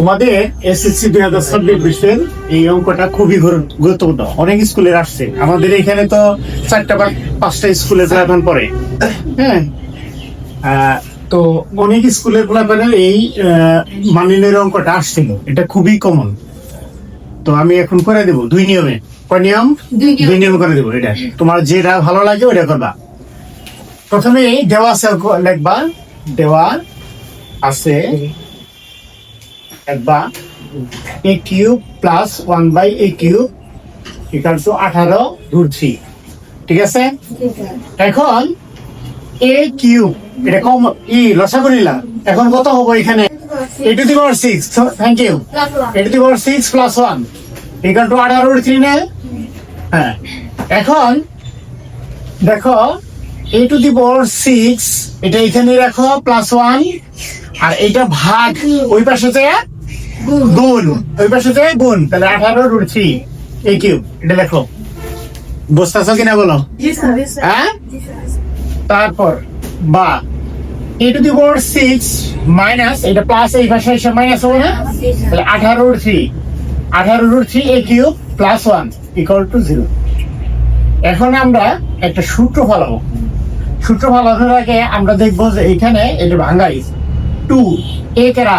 তোমাদের এসএসসি দুই হাজার ছাব্বিশ বিশ্বের এই অঙ্কটা খুবই গুরুত্বপূর্ণ। অনেক স্কুলের আসছে। আমাদের এখানে তো চারটা বা পাঁচটা স্কুলে এখন পড়ে। হ্যাঁ? তো অনেক স্কুলের মানে এই মানিনের অঙ্কটা আসছিল। এটা খুবই কমন তো আমি এখন করে দেবো দুই নিয়মে। কয় নিয়ম? দুই নিয়ম। করে দেবো এটা। তোমার যেটা ভালো লাগে ওটা করবা। প্রথমে দেওয়া আছে লিখবা দেওয়া আছে লিখবা A cube plus one by A cube equal to আঠারো রুট থ্রি ঠিক আছে? এখন এ কিউব এটা কম ই লসা করিলা এখন কত হব এখানে? A to the power six thank you A to the power six plus one equal to আঠারো রুট থ্রি না হ্যাঁ। এখন দেখো এ টু দি পাওয়ার সিক্স এটা এখানে রাখো প্লাস ওয়ান আর এটা ভাগ ওই পাশে থেকে গুণ ওই পাশে গুণ তাহলে আঠারো রুট থ্রি এই কিউব এটা লেখো। বুঝতেছো কিনা বলো? হ্যাঁ? তারপর বা। A to the power six minus এটা প্লাস এই পাশে এসে মাইনাস হবে না? তাহলে আঠারো রুট থ্রি আঠারো root three A cube plus one equal to zero এখন আমরা একটা সূত্র ফলাবো। সূত্র ফলানোর আগে আমরা দেখব যে এখানে এটা ভাঙ্গাই টু এ কেরা?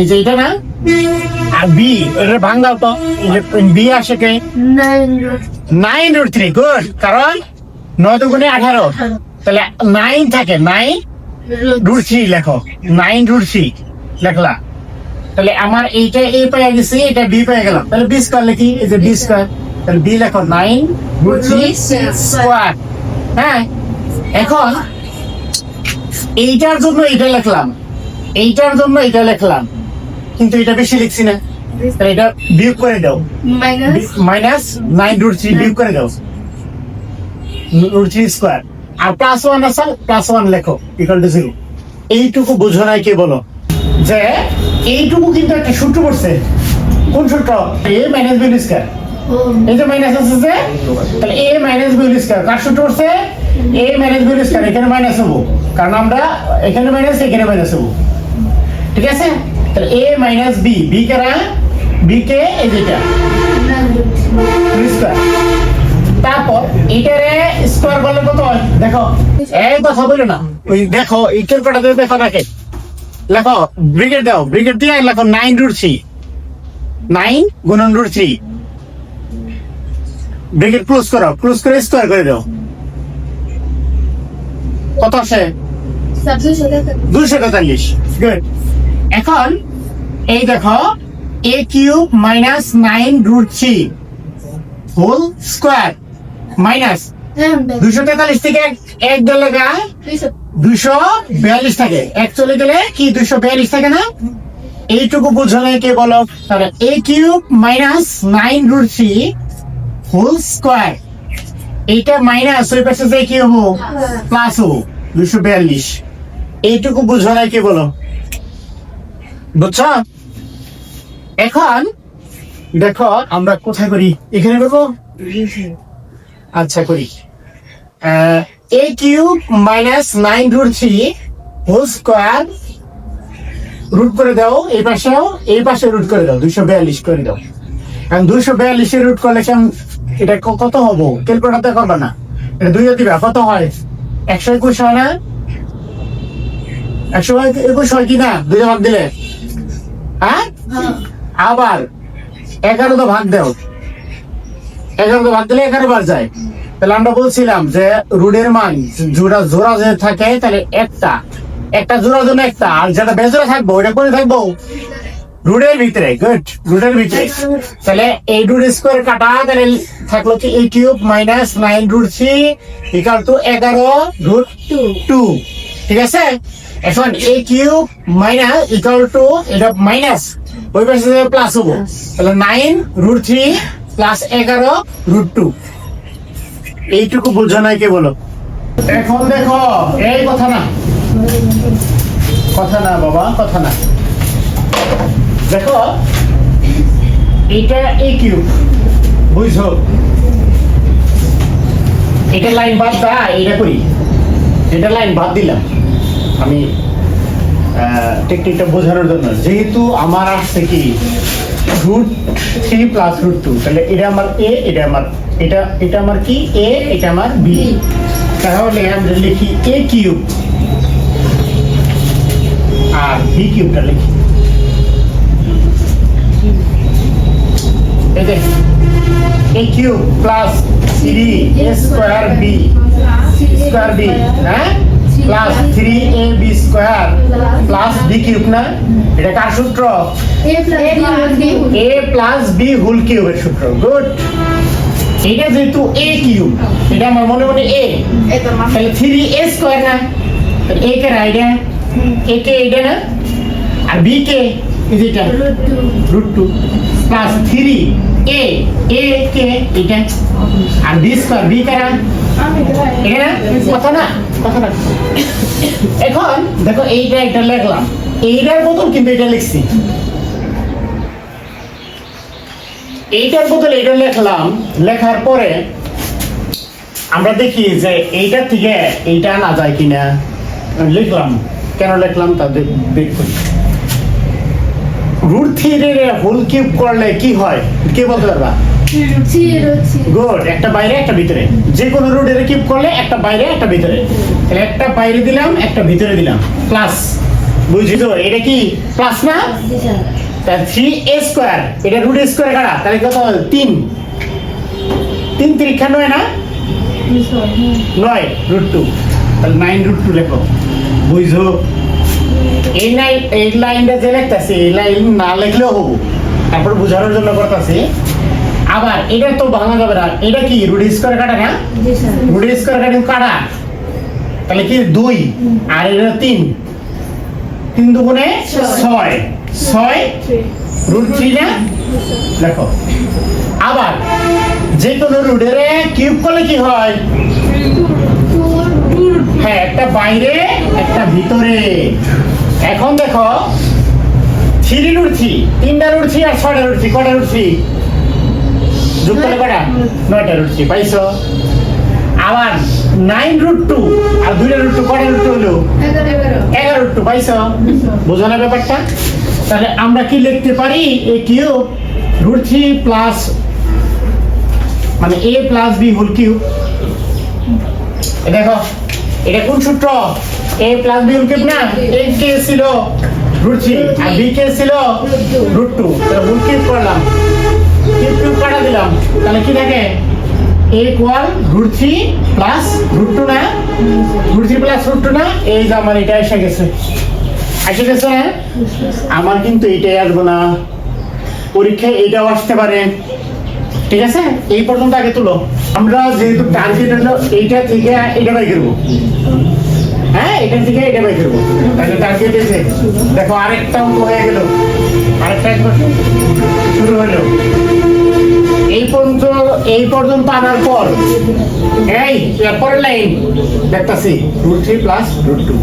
এই যে এটা না? আর বি এটা তো। বি আসে কে? নাইন রুট থ্রি গুড কারণ নয় দুগুণে আঠারো। তাহলে নাইন থাকে নাইন রুট থ্রি লেখো। নাইন রুট থ্রি লেখলা। তাহলে আমার এইটা এ পেয়ে গেছে, এটা বি পেয়ে গেলাম। তাহলে বি স্কোয়ার লিখি, এই যে বি স্কোয়ার তাহলে বি লেখো নাইন রুট থ্রি স্কোয়ার হ্যাঁ? এখন এইটার জন্য এটা লিখলাম। এইটার জন্য এটা লিখলাম। কিন্তু এটা বেশি লিখছি না। এটা বিয়োগ করে দাও। মাইনাস নাইন রুট থ্রি বিয়োগ করে দাও। রুট থ্রি স্কোয়ার আর প্লাস ওয়ান প্লাস ওয়ান লেখো ইকাল টু জিরো এইটুকু বুঝো নাই কে বলো? যে এইটুকু কিন্তু একটা সূত্র পড়ছে। কোন সূত্র? এ মাইনাস বি স্কোয়ার এই যে মাইনাস যে তাহলে এ মাইনাস বি স্কোয়ার কার সূত্র পড়ছে? এ মাইনাস বি স্কোয়ার এখানে মাইনাস হব। কারণ আমরা এখানে মাইনাস এখানে মাইনাস হব। ঠিক আছে? তাহলে এ মাইনাস বি বি কারা বি কে এই যেটা স্কোয়ার তারপর এটারে স্কোয়ার করলে কত হয়? দেখো এই কথা বলো না। ওই দেখো এই ক্যালকুলেটারে দেখো রাখে লেখো ব্রিগেড দাও ব্রিগেড দিয়ে লেখো নাইন রুট থ্রি নাইন গুণন রুট থ্রি ব্রিগেড ক্লোজ করো ক্লোজ করে স্কোয়ার করে দাও। কত আসে? দুশো তেতাল্লিশ। গুড এখন এই দেখো A cube minus nine root three whole square minus দুশো তেতাল্লিশ থেকে এক- গেলে দুশো বিয়াল্লিশ থাকে। এক চলে গেলে কি দুশো বিয়াল্লিশ থাকে না? এইটুকু বুঝলে কে বলো? তাহলে A cube minus nine root three whole square এইটা মাইনাস ওই পাশে যে কি হব? প্লাস হব। দুশো বিয়াল্লিশ। এইটুকু বুঝলে কে বলো? বুঝছ? এখন দেখো আমরা কোথায় করি? এখানে করব? আচ্ছা করি। A cube minus nine root three whole square root করে দাও এই পাশেও, এই পাশে রুট করে দাও। দুইশো বিয়াল্লিশ করে দাও। কারণ দুইশো বিয়াল্লিশে রুট করলে এটা কত হব? ক্যালকুলেটারতে করবে না। এটা দুই দিবা। কত হয়? একশো একুশ হয় না? একশো একুশ হয় কি না দুই দিলে। হ্যাঁ? আবার এগারো তো ভাগ দেও। এগারো তো ভাগ দিলে এগারো বার যায়। তাহলে আমরা বলছিলাম যে রুডের মান জোড়া জোড়া যে থাকে, তাহলে একটা। একটা জোড়ার জন্য একটা। আর যেটা বেজোড়া থাকব ওটা করে থাকব? রুডের ভিতরে। গুড রুডের ভিতরে। তাহলে এই রুট স্কোয়ার কাটা, তাহলে থাকল কি এই cube minus nine root three equal to এগারো রুট টু ঠিক আছে? এখন এই কিউব মাইনাস ইকাল টু এটা মাইনাস ওই পাশে প্লাস হব। তাহলে নাইন রুট থ্রি প্লাস এগারো রুট টু এইটুকু বুঝো নাই কে বলো? এখন দেখো এই কথা না। কথা না বাবা কথা না। দেখো এটা এ কিউব বুঝছ? এটা লাইন বাদ দা এটা করি। এটা লাইন বাদ দিলাম। আমি টেকনিকটা বোঝানোর জন্য। যেহেতু আমার আসছে কি root three plus root two তাহলে এটা আমার এ এটা আমার এটা এটা আমার কি? এ এটা আমার বি তাহলে আমরা লিখি এ কিউব আর বি কিউবটা লিখি। A cube plus three A square B square B হ্যাঁ? Plus three A B square plus B cube না? এটা কার সূত্র? এ প্লাস বি হোল কিউবের সূত্র। গুড এটা যেহেতু এ কিউব এটা আমার মনে মনে এ তাহলে থ্রি এ স্কোয়ার না? এ কে রাইডে এ? কে এটা না? আর বি কে? এই যেটা root two plus three A A কে এটা আর বি স্কোয়ার বি কারা এটা না কথা না কথা না। এখন দেখো এইটা এটা লিখলাম। এইটার বদল কিন্তু এটা লিখছি। এইটার বদল এটা লিখলাম, লেখার পরে আমরা দেখি যে এইটার থেকে এইটা আনা যায় কিনা। লিখলাম। কেন লিখলাম তা দেখ- দেখুন রুট থ্রির হোল কিউব করলে কি হয়? কে বলতে পারবা? গুড একটা বাইরে একটা ভিতরে। যে কোনো রুটের কিউব করলে একটা বাইরে একটা ভিতরে। তাহলে একটা বাইরে দিলাম একটা ভিতরে দিলাম। প্লাস বুঝলি তো? এটা কি? প্লাস না? তাহলে থ্রি এ স্কোয়ার এটা রুট স্কোয়ার কাটা তাহলে কত? তিন। তিন তিরিক্ষা নয় না? নয় রুট টু তাহলে নাইন রুট টু লেখো। বুঝছ? এই লাইন এই লাইনটা যে লিখতেছি এই লাইন না লিখলেও হব তারপর বোঝানোর জন্য করতেছি আবার এটা তো ভাঙা যাবে না এটা কি রুট স্কোয়ার কাটা না রুট স্কোয়ার কাটা কাটা তাহলে কি দুই আর এটা তিন তিন দুগুণে ছয় ছয় রুট থ্রি না দেখো আবার যে কোনো রুটের কিউব করলে কি হয় হ্যাঁ একটা বাইরে একটা ভিতরে এখন দেখো থ্রি থ্রি তিনটা থ্রি আর ছয়টা রুট থ্রি কটা যোগ করলে কটা? নয়টা পাইছো? আবার নাইন রুট টু আর দুইটা রুট টু কটা রুট টু হলো? এগারো রুট টু পাইছো? বোঝো না ব্যাপারটা? তাহলে আমরা কি লিখতে পারি? A cube root three plus মানে A plus B whole cube দেখো এটা কোন সূত্র? এ প্লাস না? কে ছিল? কে ছিল? টু করলাম। কিউব কাটা দিলাম। তাহলে কি এ থ্রি টু না? থ্রি প্লাস রুট টু না? এই যে আমার গেছে। গেছে? আমার কিন্তু এটাই আসব না। পরীক্ষায় এটাও আসতে পারে। ঠিক আছে? এই পর্যন্ত আগে তুলো। আমরা যেহেতু টার্গেট এইটা থেকে এটা বাই হ্যাঁ এটা বাই করব। তাহলে দেখো, আরেকটা অঙ্ক হয়ে গেল। আরেকটা একবার শুরু হলো। এই পর্যন্ত এই পর্যন্ত আনার পর, এই পরের লাইন দেখতাছি root three plus root two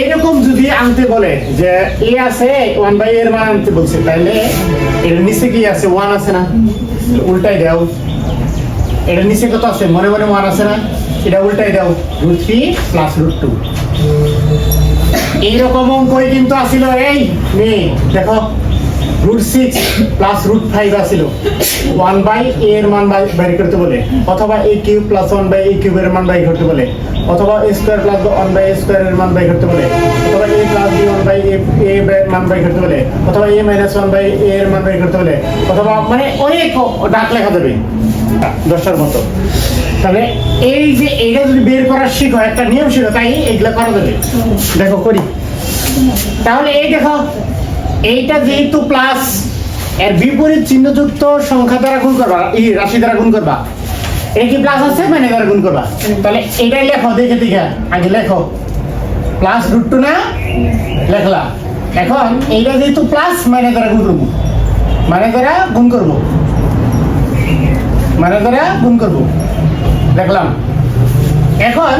এইরকম যদি আনতে বলে যে এ আছে ওয়ান বাই এর মান আনতে বলছে, তাহলে এর নিচে কি আছে? ওয়ান আছে না। উল্টাই দাও। এটা নিচে কত আছে? মনে মনে ওয়ান আছে না। এটা উল্টাই দাও root three plus root two এইরকম অঙ্কই কিন্তু আসিল, এই মেয়ে, দেখো root six plus root five Aseel. One by A এর মান বাই করতে বলে, অথবা A cube plus one by A কিউবের মান বাই করতে বলে, অথবা A square plus one by A স্কোয়ারের মান বাই করতে বলে, অথবা A plus B one by A মান বাই করতে বলে, অথবা A minus one by A এর মান বাই করতে বলে, অথবা মানে অনেক ডাক লেখা দেবে দশটার মতো। তাহলে এই যে এইটা যদি বের করার শিখো, একটা নিয়ম ছিল, তাই এগুলো করা যাবে দেখো, করি। তাহলে এই দেখো, এইটা যেহেতু প্লাস এর বিপরীত চিহ্নযুক্ত সংখ্যা দ্বারা গুণ করবা এই রাশি দ্বারা গুণ করবা। এই কি প্লাস আছে মানে দ্বারা গুণ করবা? তাহলে এটাই লেখো, দেখে দেখে, আগে লেখো। প্লাস রুট টু না, লেখলা। এখন এইটা যেহেতু প্লাস মানে দ্বারা গুণ করব। মানে দ্বারা গুণ করব। মানে দ্বারা গুণ করব। দেখলাম। এখন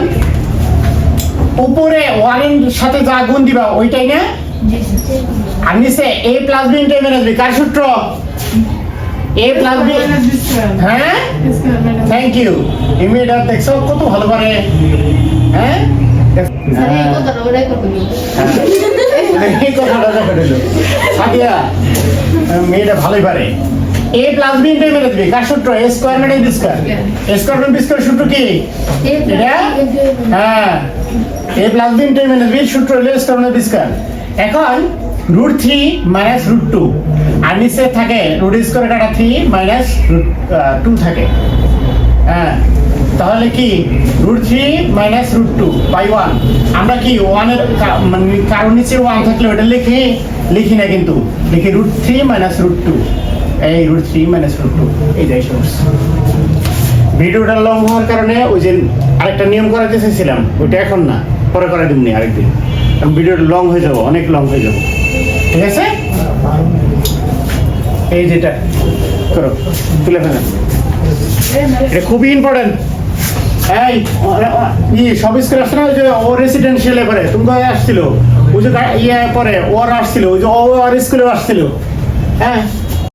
উপরে ওয়ানের সাথে যা গুণ দিবা ওইটাই না? আর নিচে A plus B into minus B কার সূত্র? এ প্লাস বি হ্যাঁ? থ্যাংক ইউ ইমিডিয়েট দেখছ কত ভালো করে। হ্যাঁ? হ্যাঁ। সাদিয়া মেয়েটা ভালোই পারে। A plus B into minus B কার সূত্র A square minus B square A square minus B square সূত্র কি এটা হ্যাঁ A plus B into minus B সূত্র হলো স্কোয়ার মাইনাস বি স্কোয়ার এখন root three minus root two আর নিচে থাকে রুট স্কোয়ার কাটা থ্রি মাইনাস রুট টু থাকে। হ্যাঁ। তাহলে কি? Root three minus root two by one আমরা কি ওয়ানের মানে কারণ নিচে ওয়ান থাকলে ওটা লিখি লিখি না কিন্তু। লিখি root three minus root two এই root three minus root two এই যাই সমস্যা ভিডিওটা লং হওয়ার কারণে ওই যে আরেকটা নিয়ম করাতে চেয়েছিলাম ওইটা এখন না, পরে করে দিবনি আরেকদিন। ভিডিওটা লং হয়ে যাব, অনেক লং হয়ে যাব। ঠিক আছে? এই যেটা করো, তুলে ফেলেন এটা খুবই ইম্পর্টেন্ট এই ই, সব স্কুল আসছে না, ওই যে ও রেসিডেন্সিয়ালে করে, তুমি আসছিল? ওই যে ইয়ে পরে ওর আসছিল, ওই যে ও আর স্কুলেও আসছিল। হ্যাঁ?